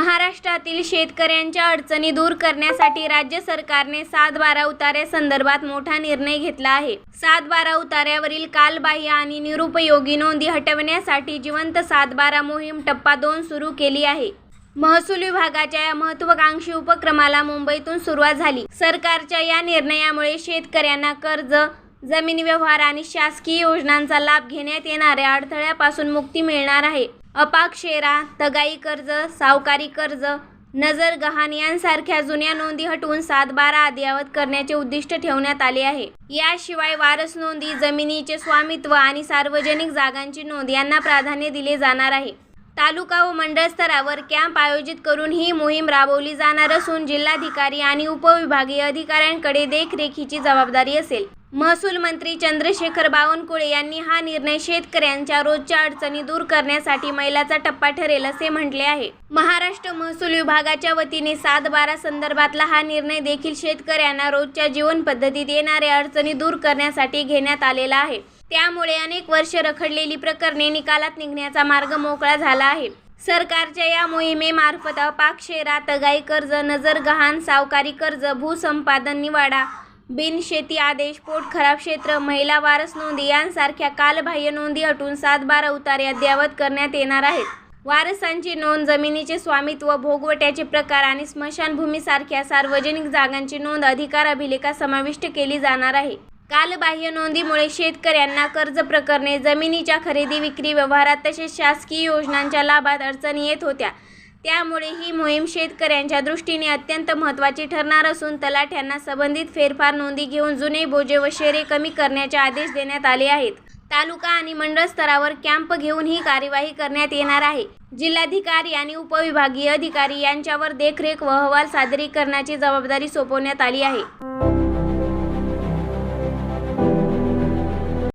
महाराष्ट्रातील शेतकऱ्यांच्या अडचणी दूर करण्यासाठी राज्य सरकारने सात बारा उतार्यासंदर्भात मोठा निर्णय घेतला आहे. सात बारा उतार्यावरील कालबाह्य आणि निरुपयोगी नोंदी हटवण्यासाठी जिवंत सात बारा मोहीम टप्पा दोन सुरू केली आहे. महसूल विभागाच्या या महत्वाकांक्षी उपक्रमाला मुंबईतून सुरुवात झाली. सरकारच्या या निर्णयामुळे शेतकऱ्यांना कर्ज जमीन व्यवहार आणि शासकीय योजनांचा लाभ घेण्यात येणाऱ्या अडथळ्यापासून मुक्ती मिळणार आहे. अपाक शेरा तगाई कर्ज सावकारी कर्ज नजर गहाण यांसारख्या जुन्या नोंदी हटवून सात बारा अद्ययावत करण्याचे उद्दिष्ट ठेवण्यात आले आहे. याशिवाय वारस नोंदी जमिनीचे स्वामित्व आणि सार्वजनिक जागांची नोंद यांना प्राधान्य दिले जाणार आहे. तालुका व मंडळ स्तरावर कॅम्प आयोजित करून ही मोहीम राबवली जाणार असून जिल्हाधिकारी आणि उपविभागीय अधिकाऱ्यांकडे देखरेखीची जबाबदारी असेल. महसूल मंत्री चंद्रशेखर बावनकुळे यांनी हा निर्णय शेतकऱ्यांच्या रोजच्या अडचणी दूर करण्यासाठी मैलाचा टप्पा ठरेल असे म्हटले आहे. महाराष्ट्र महसूल विभागाच्या वतीने सात बारा संदर्भातला हा निर्णय देखील शेतकऱ्यांना रोजच्या जीवन पद्धतीत येणाऱ्या अडचणी दूर करण्यासाठी घेण्यात आलेला आहे. त्यामुळे अनेक वर्ष रखडलेली प्रकरणे निकालात निघण्याचा मार्ग मोकळा झाला आहे. सरकारच्या या मोहिमेमार्फत अपाक्षेरा तगाई कर्ज नजर गहाण सावकारी कर्ज भूसंपादन निवाडा बिनशेती आदेश पोट खराब क्षेत्र महिला वारस नोंदी यांसारख्या कालबाह्य नोंदी हटून सात बारा उतारे अद्ययावत करण्यात येणार आहेत. वारसांची नोंद जमिनीचे स्वामित्व भोगवट्याचे प्रकार आणि स्मशानभूमीसारख्या सार्वजनिक जागांची नोंद अधिकार अभिलेखा समाविष्ट केली जाणार आहे. कालबाह्य नोंदीमुळे शेतकऱ्यांना कर्ज प्रकरणे जमिनीच्या खरेदी विक्री व्यवहारात तसेच शासकीय योजनांच्या लाभात अडचणी येत होत्या. त्यामुळे ही मोहीम शेतकऱ्यांच्या दृष्टीने अत्यंत महत्त्वाची ठरणार असून तलाठ्यांना संबंधित फेरफार नोंदी घेऊन जुने बोजे व शेरे कमी करण्याचे आदेश देण्यात आले आहेत. तालुका आणि मंडळ स्तरावर कॅम्प घेऊन ही कार्यवाही करण्यात येणार आहे. जिल्हाधिकारी आणि उपविभागीय अधिकारी यांच्यावर देखरेख व अहवाल सादरीकरणाची जबाबदारी सोपवण्यात आली आहे.